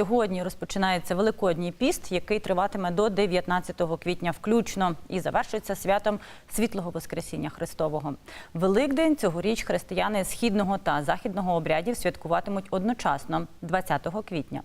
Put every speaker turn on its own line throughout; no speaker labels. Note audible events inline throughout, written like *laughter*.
Сьогодні розпочинається Великодній піст, який триватиме до 19 квітня включно і завершується святом Світлого Воскресіння Христового. Великдень цьогоріч християни східного та західного обрядів святкуватимуть одночасно 20 квітня.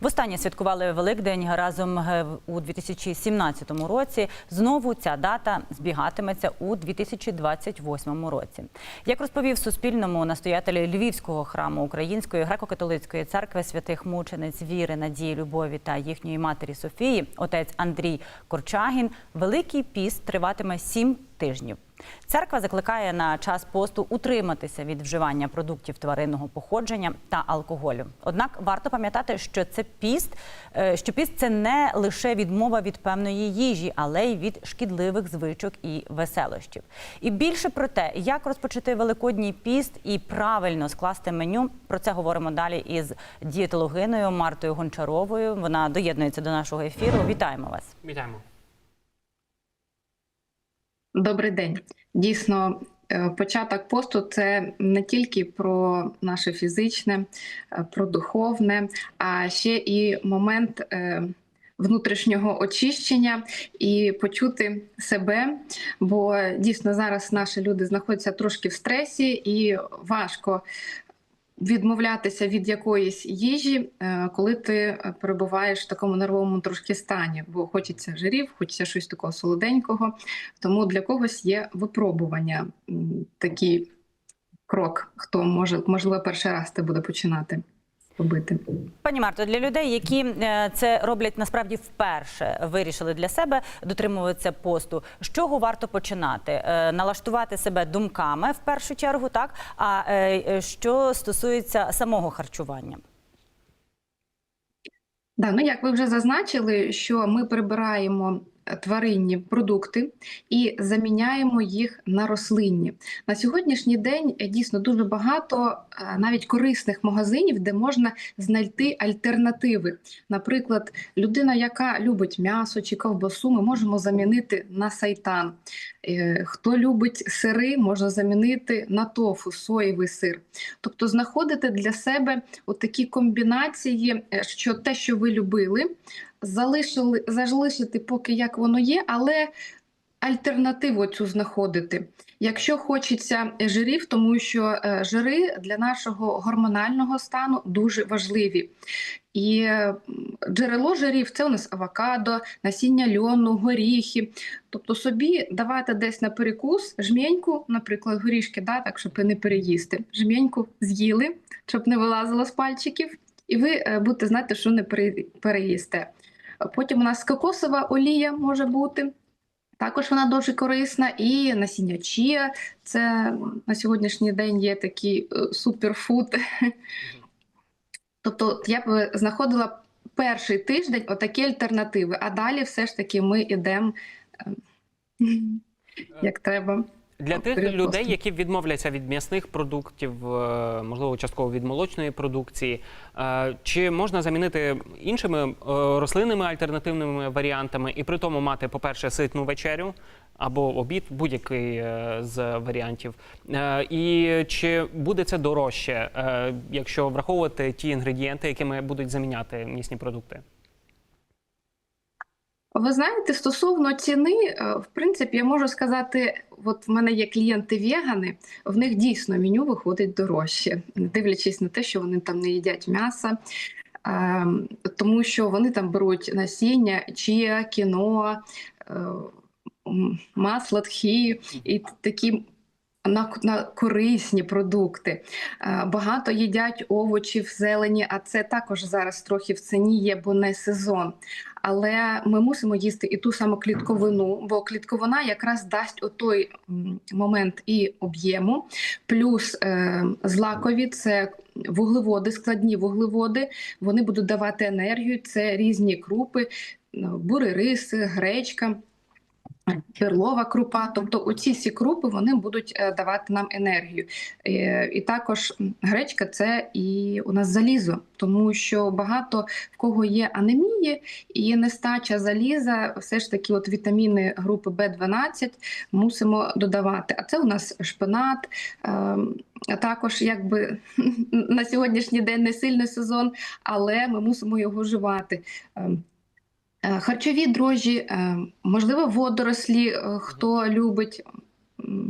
Востаннє святкували Великдень разом е, у 2017 році. Знову ця дата збігатиметься у 2028 році. Як розповів Суспільному настоятель Львівського храму Української греко-католицької церкви святих мучениць віри, надії, любові та їхньої матері Софії, отець Андрій Корчагін, Великий піст триватиме сім тижнів. Церква закликає на час посту утриматися від вживання продуктів тваринного походження та алкоголю. Однак варто пам'ятати, що це піст, е, що піст це не лише відмова від певної їжі, але й від шкідливих звичок і веселощів. І більше про те, як розпочати великодній піст і правильно скласти меню. Про це говоримо далі із дієтологиною Мартою Гончаровою. Вона доєднується до нашого ефіру. Вітаємо вас.
Вітаємо.
Добрий день. Дійсно, е, початок посту це не тільки про наше фізичне, е, про духовне, а ще і момент е, внутрішнього очищення і почути себе. Бо дійсно зараз наші люди знаходяться трошки в стресі і важко. Відмовлятися від якоїсь їжі, е, коли ти е, перебуваєш в такому нервовому трошки стані, бо хочеться жирів, хочеться щось такого солоденького. Тому для когось є випробування. Такий крок, хто може, можливо, перший раз це буде починати робити.
Пані Марто, для людей, які е, це роблять насправді вперше, вирішили для себе дотримуватися посту. З чого варто починати? Е, Налаштувати себе думками в першу чергу, так а е, що стосується самого харчування?
Да, ну як ви вже зазначили, що ми прибираємо тваринні продукти і заміняємо їх на рослинні. На сьогоднішній день е, дійсно дуже багато е, навіть корисних магазинів, де можна знайти альтернативи. Наприклад, людина, яка любить м'ясо чи ковбасу, ми можемо замінити на сайтан. Е, Хто любить сири, можна замінити на тофу, соєвий сир. Тобто знаходити для себе такі комбінації, е, що те, що ви любили, залишили залишити поки як воно є, але альтернативу цю знаходити. Якщо хочеться жирів, тому що е, жири для нашого гормонального стану дуже важливі. І е, джерело жирів це у нас авокадо, насіння льону, горіхи. Тобто собі давати десь на перекус жм'яньку, наприклад, горішки, да, так, щоб не переїсти. Жм'яньку з'їли, щоб не вилазило з пальчиків, і ви е, будете знати, що не переїсте. Потім у нас кокосова олія може бути. Також вона дуже корисна, і насіння чія це на сьогоднішній день є такий е, суперфуд. Тобто я б знаходила перший тиждень отакі альтернативи, а далі все ж таки ми йдемо як треба.
Для тих людей, які відмовляться від м'ясних продуктів, е, можливо, частково від молочної продукції, е, чи можна замінити іншими е, рослинними альтернативними варіантами і при тому мати, по-перше, ситну вечерю або обід, будь-який з варіантів. І чи буде це дорожче, якщо враховувати ті інгредієнти, якими будуть заміняти м'ясні продукти?
Ви знаєте, стосовно ціни, е, в принципі, я можу сказати, от в мене є клієнти вегани, в них дійсно меню виходить дорожче, дивлячись на те, що вони там не їдять м'яса, е, тому що вони там беруть насіння, чия, кіно, е, масло тхі і такі. На, на корисні продукти. Е, Багато їдять овочів, зелені, а це також зараз трохи в ціні є, бо не сезон. Але ми мусимо їсти і ту саму клітковину, бо клітковина якраз дасть отой момент і об'єму, плюс е, злакові це вуглеводи, складні вуглеводи. Вони будуть давати енергію. Це різні крупи, ну, бурий рис, гречка. Перлова крупа, тобто оці всі крупи вони будуть е, давати нам енергію. Е, І також гречка це і у нас залізо, тому що багато в кого є анемії і нестача заліза, все ж таки, от вітаміни групи В12 мусимо додавати. А це у нас шпинат. ем, також якби *laughs* на сьогоднішній день не сильний сезон, але ми мусимо його вживати. Е, Харчові дрожжі, е, можливо, водорослі, е, хто любить.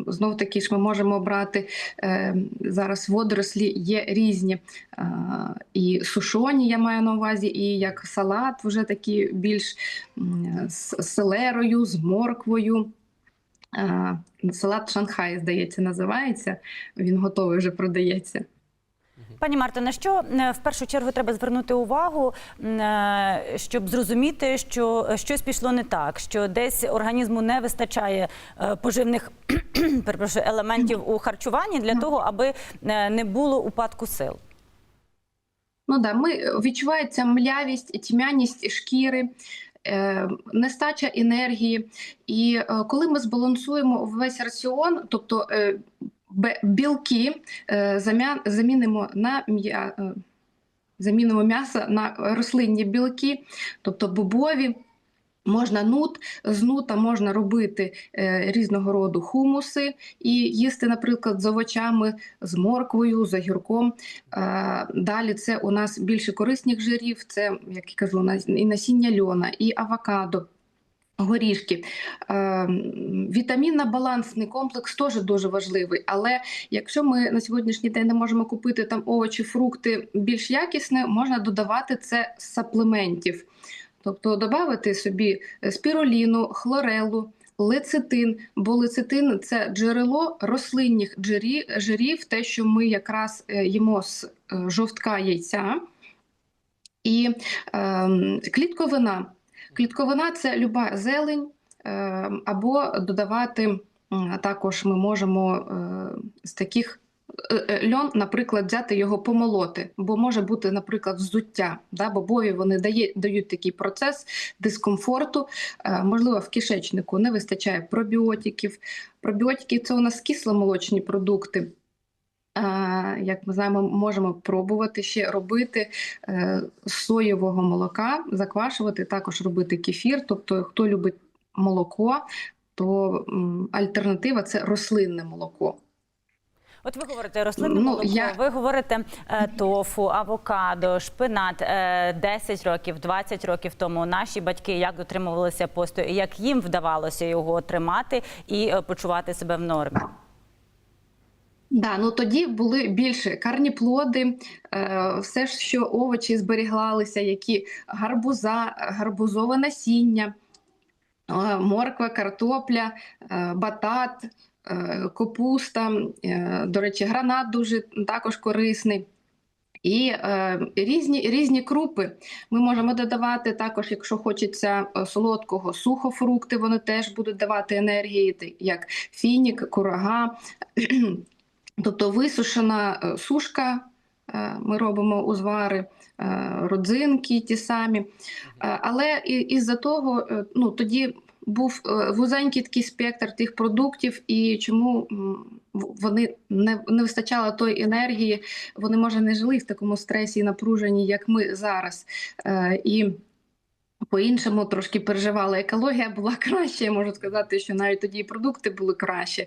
Знов таки ж ми можемо брати е, зараз водорослі є різні. І сушоні, я маю на увазі, і як салат, вже такі більш з селерою, з морквою. Салат Шанхай, здається, називається. Він готовий вже продається.
Пані Марто, на що е, в першу чергу треба звернути увагу, е, щоб зрозуміти, що е, щось пішло не так, що десь організму не вистачає поживних перепрошую, елементів у харчуванні для того, аби не було упадку сил.
Ну да, ми відчувається млявість, тьмяність шкіри, нестача енергії. І коли ми збалансуємо весь раціон, тобто білки е, замінимо на м'я, е, замінимо м'ясо на рослинні білки, тобто бобові. Можна нут, з нута можна робити е, різного роду хумуси і їсти, наприклад, з овочами, з морквою, з огірком. Е, Далі це у нас більше корисних жирів, це, як я кажу, і насіння льона, і авокадо. Горішки. Е, Вітамінно-балансний комплекс теж дуже важливий. Але якщо ми на сьогоднішній день не можемо купити там овочі, фрукти більш якісне, можна додавати це з саплементів. Тобто додати собі спіруліну, хлорелу, лецитин, бо лецитин це джерело рослинних жирів, жирів, те, що ми якраз е, їмо з е, жовтка яйця. І е, клітковина. Клітковина це люба зелень, е, або додавати також ми можемо е, з таких е, льон, наприклад, взяти його помолоти, бо може бути, наприклад, взуття. Да? Бобові вони дає, дають такий процес дискомфорту. Можливо, в кишечнику не вистачає пробіотиків. Пробіотики це у нас кисломолочні продукти. Е, Як ми знаємо, можемо пробувати ще робити е, з соєвого молока, заквашувати, також робити кефір. Тобто, хто любить молоко, то альтернатива це рослинне молоко.
От ви говорите рослинне
Ну,
молоко,
я-
ви говорите е, тофу, авокадо, шпинат. Е, 10 років, 20 років тому наші батьки як дотримувалися посту, як їм вдавалося його тримати і почувати себе в нормі.
Да, ну тоді були більше карніплоди, е, все що овочі зберігалися, які гарбуза, гарбузове насіння, е, морква, картопля, е, батат, капуста, до речі, гранат дуже також корисний. І е, різні, різні крупи ми можемо додавати також, якщо хочеться солодкого, сухофрукти, вони теж будуть давати енергії, як фінік, курага. Тобто висушена е, сушка, е, ми робимо узвари, е, родзинки ті самі. Але із-за того, ну тоді був вузенький такий спектр тих продуктів, і чому вони не, не вистачало тої енергії, вони може не жили в такому стресі і напруженні, як ми зараз. Е, І по-іншому трошки переживала. Екологія була *laughs* краще. Я можу сказати, що навіть тоді і продукти були краще.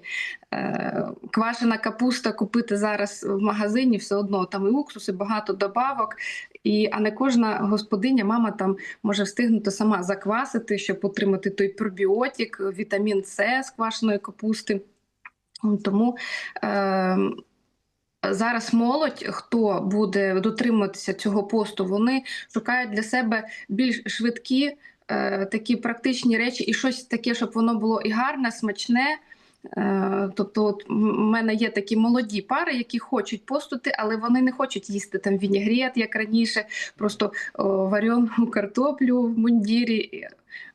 Е, Квашена капуста купити зараз в магазині все одно там і уксуси, багато добавок. І, а не кожна господиня, мама там може встигнути сама заквасити, щоб отримати той пробіотик, вітамін С з квашеної капусти. Тому е, зараз молодь, хто буде дотримуватися цього посту, вони шукають для себе більш швидкі, е, такі практичні речі, і щось таке, щоб воно було і гарне, смачне. Е, Тобто, от в мене є такі молоді пари, які хочуть постути, але вони не хочуть їсти там вінігрет, як раніше, просто о, варену картоплю в мундірі.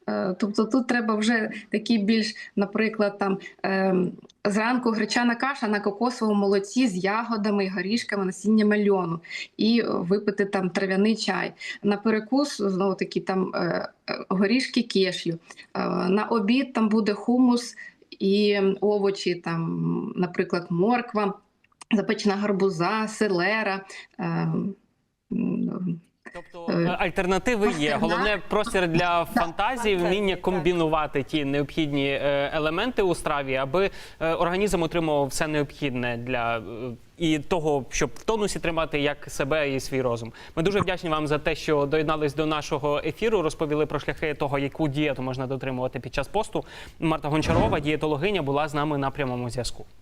Е, Тобто тут треба вже такі більш, наприклад, там ем, Зранку гречана каша на кокосовому молоці з ягодами, горішками, насіннями льону і випити там трав'яний чай. На перекус знову таки там е, е, горішки кешю. Е, На обід там буде хумус і овочі, там, наприклад, морква, запечена гарбуза, селера.
Тобто
Е,
е, альтернативи є. Головне простір для *laughs* фантазії, вміння комбінувати ті необхідні е, елементи у страві, аби організм отримував все необхідне для. І того, щоб в тонусі тримати як себе і свій розум. Ми дуже вдячні вам за те, що доєднались до нашого ефіру, розповіли про шляхи того, яку дієту можна дотримувати під час посту. Марта Гончарова, дієтологиня, була з нами на прямому зв'язку.